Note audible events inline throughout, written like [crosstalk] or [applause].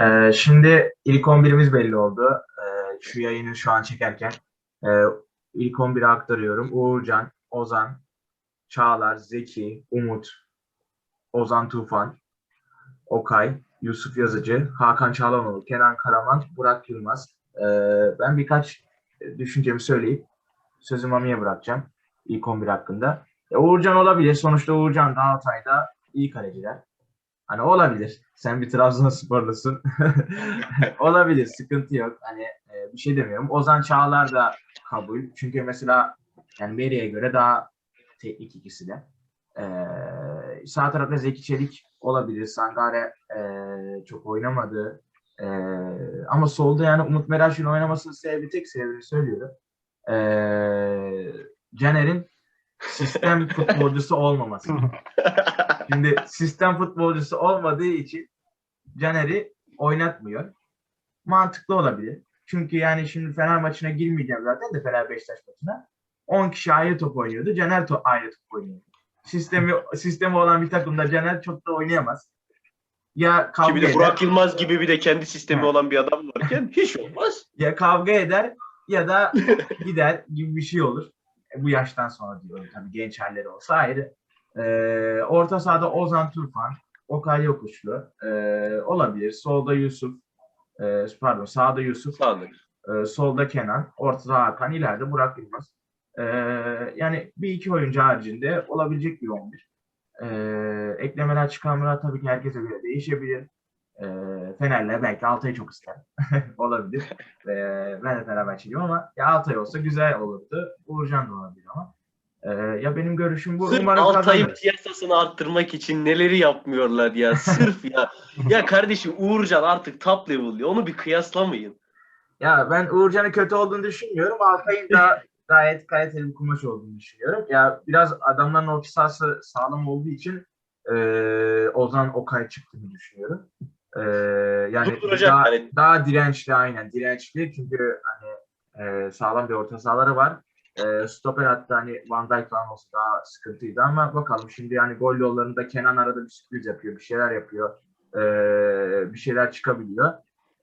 Ee, şimdi ilk 11'imiz belli oldu. Ee, şu yayını şu an çekerken. Ee, ilk 11'i aktarıyorum. Uğurcan, Ozan, Çağlar, Zeki, Umut, Ozan Tufan, Okay, Yusuf Yazıcı, Hakan Çağlanoğlu, Kenan Karaman, Burak Yılmaz. Ee, ben birkaç düşüncemi söyleyip sözü Mami'ye bırakacağım ilk 11 hakkında. E, Uğurcan olabilir. Sonuçta Uğurcan da Altay'da iyi kaleciler. Hani olabilir. Sen bir Trabzonsporlusun. [laughs] olabilir. Sıkıntı yok. Hani e, bir şey demiyorum. Ozan Çağlar da kabul. Çünkü mesela yani Meri'ye göre daha teknik ikisi de. Ee, sağ tarafta Zeki Çelik olabilir. Sangare e, çok oynamadı. E, ama solda yani Umut Meraş'ın oynamasının sebebi tek sebebini söylüyorum. E, Caner'in sistem futbolcusu olmaması. [laughs] Şimdi sistem futbolcusu olmadığı için Caner'i oynatmıyor. Mantıklı olabilir. Çünkü yani şimdi Fener maçına girmeyeceğim zaten de Fener Beşiktaş maçına. 10 kişi ayrı top oynuyordu. Caner to ayrı top oynuyordu. Sistemi sistemi olan bir takımda Caner çok da oynayamaz. Ya kavga Ki bir de eder, Burak Yılmaz gibi bir de kendi sistemi olan bir adam varken [laughs] hiç olmaz. ya kavga eder ya da gider gibi bir şey olur. E, bu yaştan sonra diyorum tabii genç halleri olsa ayrı. Ee, orta sahada Ozan Turfan, Okay Yokuşlu ee, olabilir. Solda Yusuf, ee, pardon sağda Yusuf, Sağlık. ee, solda Kenan, ortada Hakan, ileride Burak Yılmaz. Ee, yani bir iki oyuncu haricinde olabilecek bir 11. Ee, eklemeler çıkarmalar tabii ki herkese göre değişebilir. Ee, Fener'le belki Altay'ı çok ister. [laughs] olabilir. Ee, ben de Fenerbahçeliyim ama ya Altay olsa güzel olurdu. Uğurcan da olabilir ya benim görüşüm bu. Sırf Umarım Altay'ın kazanır. piyasasını arttırmak için neleri yapmıyorlar ya. Sırf ya. Ya kardeşim Uğurcan artık top level ya. Onu bir kıyaslamayın. Ya ben Uğurcan'ın kötü olduğunu düşünmüyorum. Altay'ın da gayet kaliteli bir kumaş olduğunu düşünüyorum. Ya biraz adamların orta sahası sağlam olduğu için eee Ozan Okay çıktığını düşünüyorum. Eee yani Durduracak daha, hani. daha dirençli aynen dirençli çünkü hani eee, sağlam bir orta sahaları var. Eee stoper hatta hani Van Dijk falan olsa daha sıkıntıydı ama bakalım şimdi yani gol yollarında Kenan arada bir sürpriz yapıyor, bir şeyler yapıyor. Eee, bir şeyler çıkabiliyor.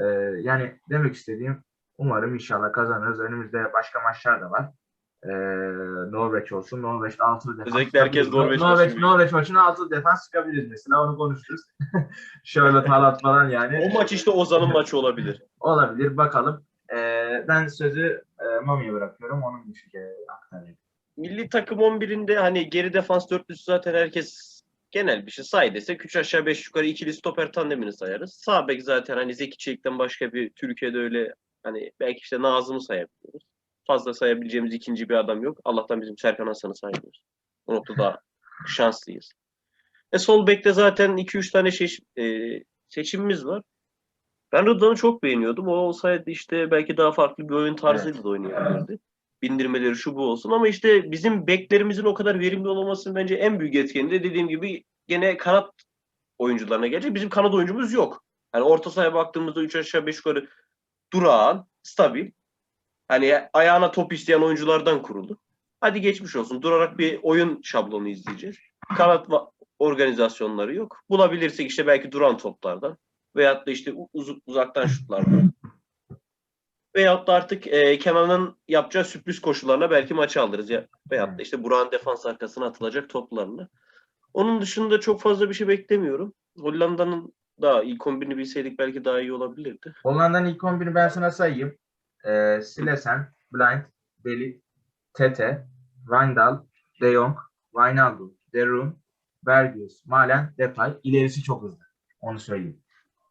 Eee, yani demek istediğim umarım inşallah kazanırız. Önümüzde başka maçlar da var. Eee Norveç olsun. Norveç'te altılı defans. Özellikle herkes. Norveç Norveç, Norveç maçına altılı defans sıkabiliriz mesela. Onu konuşuruz. [laughs] Şöyle Talat falan yani. O maç işte Ozan'ın maçı olabilir. Olabilir. Bakalım. Eee, ben sözü Mami'ye bırakıyorum. Onun düşünceleri aktarayım. Milli takım 11'inde hani geri defans dörtlüsü zaten herkes genel bir şey say desek 3 aşağı 5 yukarı ikili stoper tandemini sayarız. Sağ bek zaten hani Zeki Çelik'ten başka bir Türkiye'de öyle hani belki işte Nazım'ı sayabiliyoruz. Fazla sayabileceğimiz ikinci bir adam yok. Allah'tan bizim Serkan Hasan'ı saymıyoruz. O noktada şanslıyız. E sol bekte zaten 2-3 tane şeş- e, seçimimiz var. Ben Rıdvan'ı çok beğeniyordum. O olsaydı işte belki daha farklı bir oyun tarzıyla da oynayabilirdi. Bindirmeleri şu bu olsun ama işte bizim beklerimizin o kadar verimli olmamasının bence en büyük etkeni de dediğim gibi gene kanat oyuncularına gelecek. Bizim kanat oyuncumuz yok. Hani orta sahaya baktığımızda 3 aşağı 5 yukarı durağan, stabil. Hani ayağına top isteyen oyunculardan kuruldu. Hadi geçmiş olsun. Durarak bir oyun şablonu izleyeceğiz. Kanat organizasyonları yok. Bulabilirsek işte belki duran toplardan veyahut da işte uz- uzaktan şutlardan. Veyahut da artık e, Kenan'ın yapacağı sürpriz koşularına belki maçı alırız. Ya. Veyahut da işte Burak'ın defans arkasına atılacak toplarını. Onun dışında çok fazla bir şey beklemiyorum. Hollanda'nın daha ilk 11'ini bilseydik belki daha iyi olabilirdi. Hollanda'nın ilk 11'ini ben sana sayayım. Ee, Silesen, Blind, Deli, Tete, Wijndal, De Jong, Wijnaldum, De Roon, Bergius, Malen, Depay. İlerisi çok hızlı. Onu söyleyeyim.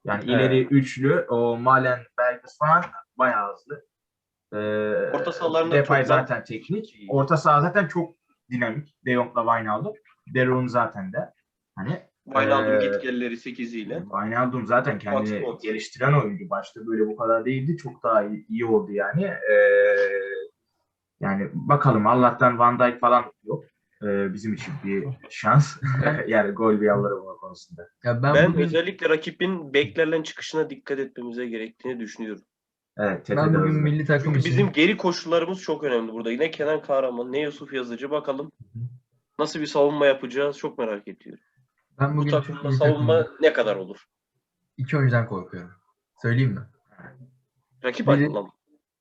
Yani Evet. ileri üçlü o Malen, Bergius falan bayağı hızlı. Ee, Orta sahalarında Depay çok zaten teknik. iyi. Orta saha zaten çok dinamik. De Jong'la Wijnaldum. De Roon zaten de. Hani Wijnaldum Ee, git gelleri 8'iyle. Wijnaldum zaten kendini Hotspot. geliştiren oyuncu. Başta böyle bu kadar değildi. Çok daha iyi, iyi oldu yani. Ee, yani bakalım Allah'tan Van Dijk falan yok. Ee, bizim için bir şans. [laughs] yani gol bir yalları bulma konusunda. Ya ben, Ben bugün, özellikle rakibin beklerle çıkışına dikkat etmemize gerektiğini düşünüyorum. Evet. Ben de bugün hızlı. milli takım Çünkü için bizim geri koşullarımız çok önemli burada. Ne Kenan Kahraman ne Yusuf Yazıcı bakalım. Nasıl bir savunma yapacağız çok merak ediyorum. ben Bu bugün takımda milli savunma takımda ne kadar olur? iki oyuncudan korkuyorum. Söyleyeyim mi? Rakip Biri-?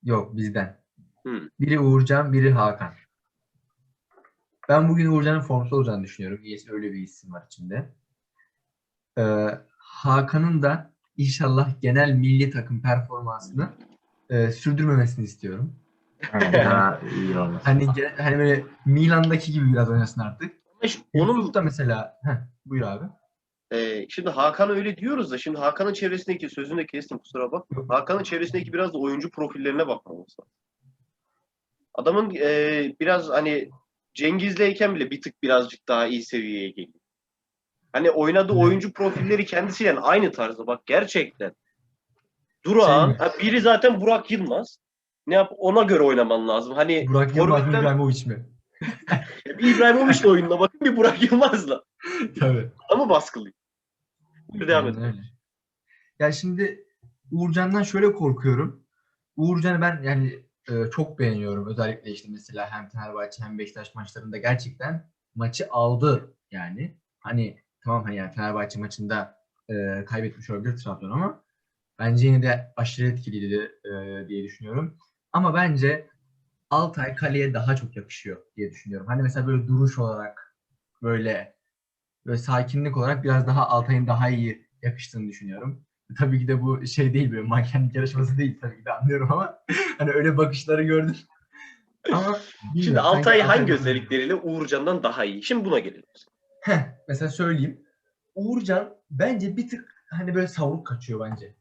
Yok bizden. Hı. Biri Uğurcan, biri Hakan. Ben bugün Uğurcan'ın formsuz olacağını düşünüyorum. Öyle bir isim var içinde. Ee, Hakan'ın da inşallah genel milli takım performansını e, sürdürmemesini istiyorum. Yani daha iyi. Hani hani böyle Milan'daki gibi biraz oynasın artık. Onun da mesela heh, buyur abi. Ee, şimdi Hakan öyle diyoruz da şimdi Hakan'ın çevresindeki sözünü de kestim kusura bak. Hakan'ın çevresindeki biraz da oyuncu profillerine bakmamız lazım. Adamın e, biraz hani Cengiz'leyken bile bir tık birazcık daha iyi seviyeye geliyor. Hani oynadığı oyuncu profilleri kendisiyle aynı tarzda bak gerçekten. Durağan, Şey ha, biri zaten Burak Yılmaz. Ne yap ona göre oynaman lazım. Hani Burak Yılmaz mı İbrahimovic mi? [laughs] bir İbrahimovic'le oyununa bakın bir Burak Yılmaz'la. Tabii. Ama baskılıyor. Buyur devam. Aynen öyle. Ya şimdi Uğurcan'dan şöyle korkuyorum. Uğurcan'ı ben yani e, çok beğeniyorum. Özellikle işte mesela hem Fenerbahçe hem Beşiktaş maçlarında gerçekten maçı aldı yani. Hani tamam hani yani Fenerbahçe maçında e, kaybetmiş olabilir Trabzon ama bence yine de aşırı etkiliydi e, diye düşünüyorum. Ama bence Altay kaleye daha çok yakışıyor diye düşünüyorum. Hani mesela böyle duruş olarak böyle böyle sakinlik olarak biraz daha Altay'ın daha iyi yakıştığını düşünüyorum. Tabii ki de bu şey değil böyle mankenlik yarışması değil tabii ki de anlıyorum ama [laughs] hani öyle bakışları gördüm. Ama Şimdi Altay hangi Altay- özellikleriyle Uğurcan'dan daha iyi? Şimdi buna gelelim. Heh, mesela söyleyeyim. Uğurcan bence bir tık hani böyle savruk kaçıyor bence.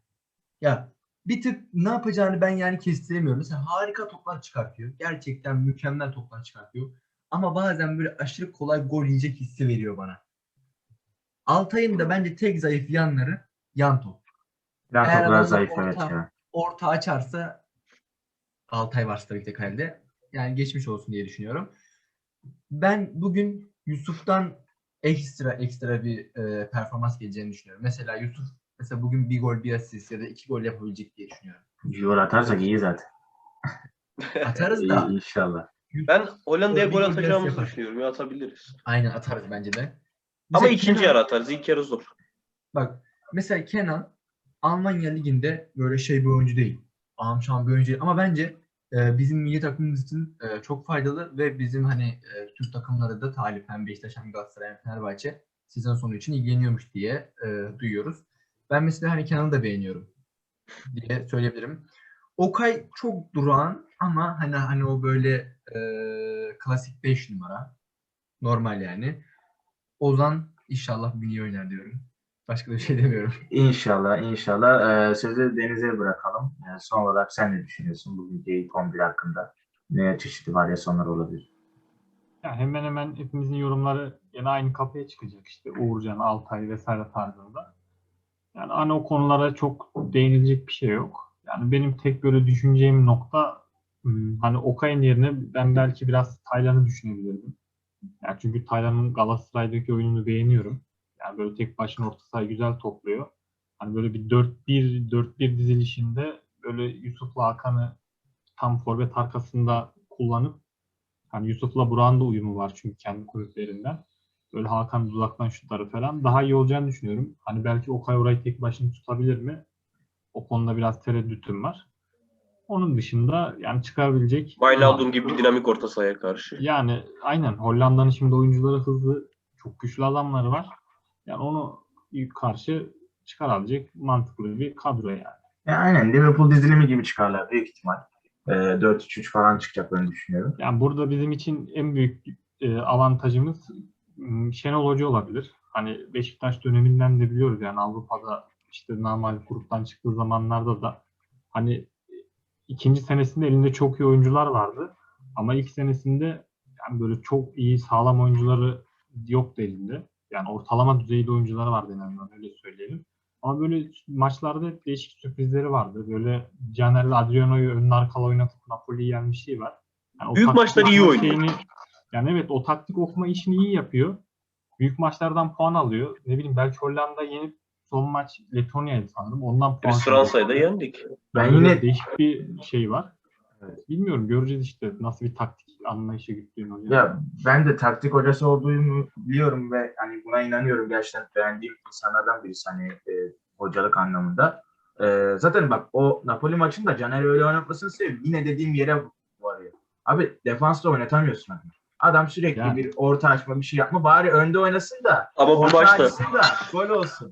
Ya bir tık ne yapacağını ben yani kestiremiyorum. Mesela harika toplar çıkartıyor. Gerçekten mükemmel toplar çıkartıyor. Ama bazen böyle aşırı kolay gol yiyecek hissi veriyor bana. Altay'ın da bence tek zayıf yanları yan top. Yan Eğer adamlar zayıf evet orta- ya. Orta açarsa Altay varsa tabii ki de kalede. Yani geçmiş olsun diye düşünüyorum. Ben bugün Yusuf'tan ekstra ekstra bir e, performans geleceğini düşünüyorum. Mesela Yusuf mesela bugün bir gol bir asist ya da iki gol yapabilecek diye düşünüyorum. Gol atarsak iyi zaten. [laughs] Atarız da. İnşallah. Ben Hollanda'ya Bir gol biraz atacağımızı yapar. düşünüyorum. Ya atabiliriz. Aynen atarız bence de. Ama Mesela ikinci Kenan- yarı atarız. İlk yarı zor. Bak mesela Kenan Almanya liginde böyle şey bir oyuncu değil. Amşan bir oyuncu değil. Ama bence e, bizim milli takımımız için e, çok faydalı ve bizim hani e, Türk takımları da talip hem Beşiktaş hem Galatasaray hem Fenerbahçe sezon sonu için ilgileniyormuş diye e, duyuyoruz. Ben mesela hani Kenan'ı da beğeniyorum diye söyleyebilirim. Okay çok durağan ama hani hani o böyle e, klasik 5 numara. Normal yani. Ozan inşallah bugün iyi oynar diyorum. Başka bir şey demiyorum. [laughs] İnşallah, inşallah. Ee, sözü Deniz'e bırakalım. Yani son olarak sen ne düşünüyorsun bugünkü ilk 11 hakkında? Ne çeşitli varyasyonlar olabilir? Yani hemen hemen hepimizin yorumları yine aynı kapıya çıkacak işte Uğurcan, Altay vesaire tarzında. Yani hani o konulara çok değinilecek bir şey yok. Yani benim tek böyle düşüneceğim nokta hmm, hani Okay'ın yerine ben belki biraz Taylan'ı düşünebilirdim. Yani çünkü Taylan'ın Galatasaray'daki oyununu beğeniyorum. Yani böyle tek başına orta sahayı güzel topluyor. Hani böyle bir 4-1 4-1 dizilişinde böyle Yusuf'la Hakan'ı tam forvet arkasında kullanıp Hani Yusuf'la Burak'ın da uyumu var çünkü kendi kulüplerinden. Böyle Hakan uzaktan şutları falan daha iyi olacağını düşünüyorum. Hani belki Okay orayı tek başına tutabilir mi? O konuda biraz tereddütüm var. Onun dışında yani çıkabilecek Wijnaldum gibi bir dinamik orta sahaya karşı. yani aynen Hollanda'nın şimdi oyuncuları hızlı, çok güçlü adamları var. Yani onu karşı çıkarabilecek mantıklı bir kadro yani. Ya aynen Liverpool dizilimi gibi çıkarlar büyük ihtimal. Ee, 4-3-3 falan çıkacaklarını düşünüyorum. Yani burada bizim için en büyük e, avantajımız m, Şenol Hoca olabilir. Hani Beşiktaş döneminden de biliyoruz yani Avrupa'da işte normal gruptan çıktığı zamanlarda da hani e, ikinci senesinde elinde çok iyi oyuncular vardı. Ama ilk senesinde yani böyle çok iyi sağlam oyuncuları yoktu elinde. Yani ortalama düzeyde oyuncuları vardı en azından öyle söyleyelim. Ama böyle maçlarda hep değişik sürprizleri vardı. Böyle Caner'le Adriano'yu önün arkalı oynatıp Napoli'yi yenmişliği var. Yani Büyük maçları iyi oynuyor. şeyini- yani evet o taktik okuma işini iyi yapıyor. Büyük maçlardan puan alıyor. Ne bileyim belki Hollanda yenip son maç Letonya'ydı sanırım. Ondan puan Biz Fransa'yı da yendik. Ben yine değişik bir şey var. Evet. Bilmiyorum göreceğiz işte nasıl bir taktik anlayışı güttüğünü hocam. ya ben de taktik hocası olduğunu biliyorum ve hani buna inanıyorum gerçekten beğendiğim insanlardan birisi hani e, hocalık anlamında. Ee, zaten bak o Napoli maçında Caner öyle oynatmasını seviyorum. Yine dediğim yere varıyor. Abi defansta oynatamıyorsun adamı. Adam sürekli Yani. bir orta açma bir şey yapma. Bari önde oynasın da Ama bu maçta açsın da gol olsun.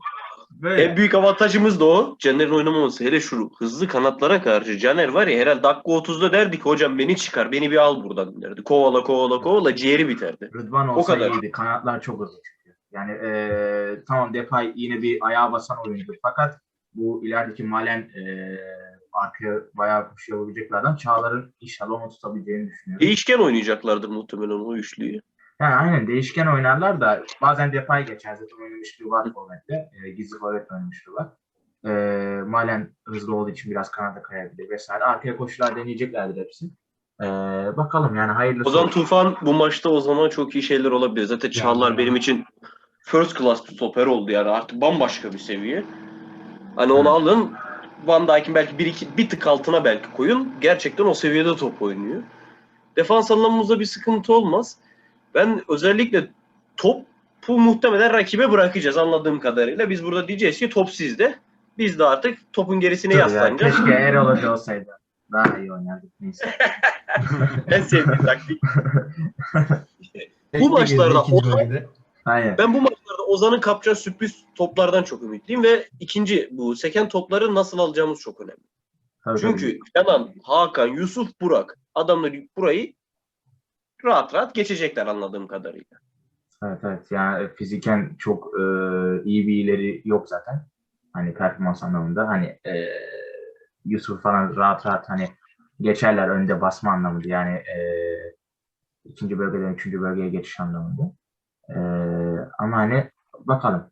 Böyle. en büyük avantajımız da o. Caner'in oynamaması. Hele şu hızlı kanatlara karşı. Caner var ya herhalde dakika 30'da derdik hocam beni çıkar beni bir al buradan derdi. Kovala kovala kovala ciğeri biterdi. Rıdvan O olsa kadar. iyiydi. Kanatlar çok hızlı çünkü. Yani eee, tamam Depay yine bir ayağa basan oyuncu. Fakat bu ilerideki Malen eee arkaya bayağı bir şey yapabilecek bir adam. Çağlar'ın inşallah onu tutabileceğini düşünüyorum. Değişken oynayacaklardır muhtemelen o üçlüyü. Yani aynen değişken oynarlar da bazen Depay geçer. Zaten oynamışlığı var forvette. Eee gizli forvet oynamışlığı var. Eee Malen hızlı olduğu için biraz kanada kayabilir vesaire. Arkaya koşular deneyeceklerdir hepsi. Eee, bakalım yani hayırlısı. Ozan Tufan bu maçta o zaman çok iyi şeyler olabilir. Zaten Çağlar Yani. benim için first class bir stoper oldu yani artık bambaşka bir seviye. Hani onu alın Van Dijk'in belki bir, iki, bir tık altına belki koyun. Gerçekten o seviyede top oynuyor. Defans anlamımızda bir sıkıntı olmaz. Ben özellikle topu muhtemelen rakibe bırakacağız anladığım kadarıyla. Biz burada diyeceğiz ki top sizde. Biz de artık topun gerisine Dur ya, yaslanacağız. keşke Erol Hoca olsaydı. Daha iyi oynardık. Neyse. [laughs] en sevdiğim taktik. Teknik maçlarda gezdi ikinci o- bölgede. Aynen. Ben bu maçlarda Ozan'ın kapacağı sürpriz toplardan çok ümitliyim ve ikinci bu seken topları nasıl alacağımız çok önemli. Tabii. Çünkü Kenan, Hakan, Yusuf, Burak adamlar burayı rahat rahat geçecekler anladığım kadarıyla. Evet evet yani fiziken çok e, iyi bir ileri yok zaten. Hani performans anlamında hani e, Yusuf falan rahat rahat hani geçerler önde basma anlamında yani e, ikinci bölgeden üçüncü bölgeye geçiş anlamında. E, ama hani bakalım